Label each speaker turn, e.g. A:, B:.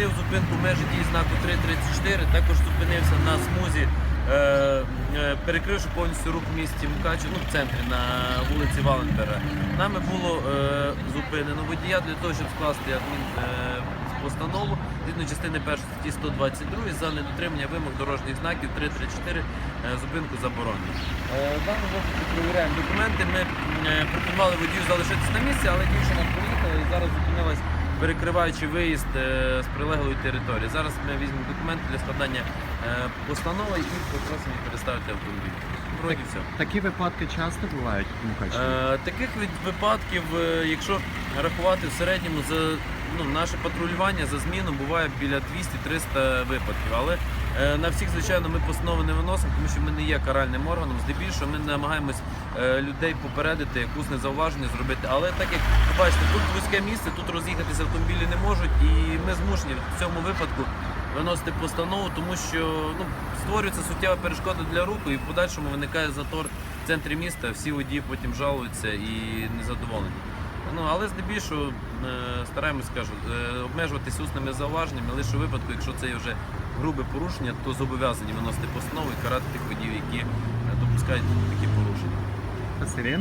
A: переходив зупинку межі дії знаку 334, також зупинився на смузі, е, е, перекривши повністю рух в місті Мукачу, ну, в центрі на вулиці Валенбера. Нами було е, зупинено водія для того, щоб скласти адмін, постанову згідно частини 1 статті 122 за недотримання вимог дорожніх знаків 334 е, зупинку заборонено. В даному випадку перевіряємо документи. Ми пропонували водію залишитися на місці, але дівчина поїхала і зараз зупинилась, перекриваючи виїзд е, з прилеглої території. Зараз ми візьмемо документи для складання е, постанови і попросимо їх переставити автомобіль. Вроді все.
B: Такі випадки часто бувають в Мукачеві?
A: Е, таких випадків, е, якщо рахувати в середньому за ну, наше патрулювання за зміну буває біля 200-300 випадків. Але на всіх, звичайно, ми постанови не виносимо, тому що ми не є каральним органом. Здебільшого ми намагаємось е, людей попередити, якусь незауваження зробити. Але так як ви бачите, тут вузьке місце, тут роз'їхатися автомобілі не можуть, і ми змушені в цьому випадку виносити постанову, тому що ну, створюється суттєва перешкода для руху і в подальшому виникає затор в центрі міста. Всі водії потім жалуються і незадоволені. Ну, але здебільшого е, стараємось кажу, е, обмежуватися усними зауваженнями, лише у випадку, якщо це є вже грубе порушення, то зобов'язані виносити постанову і карати тих водіїв, які е, допускають такі порушення.
B: Спасибі.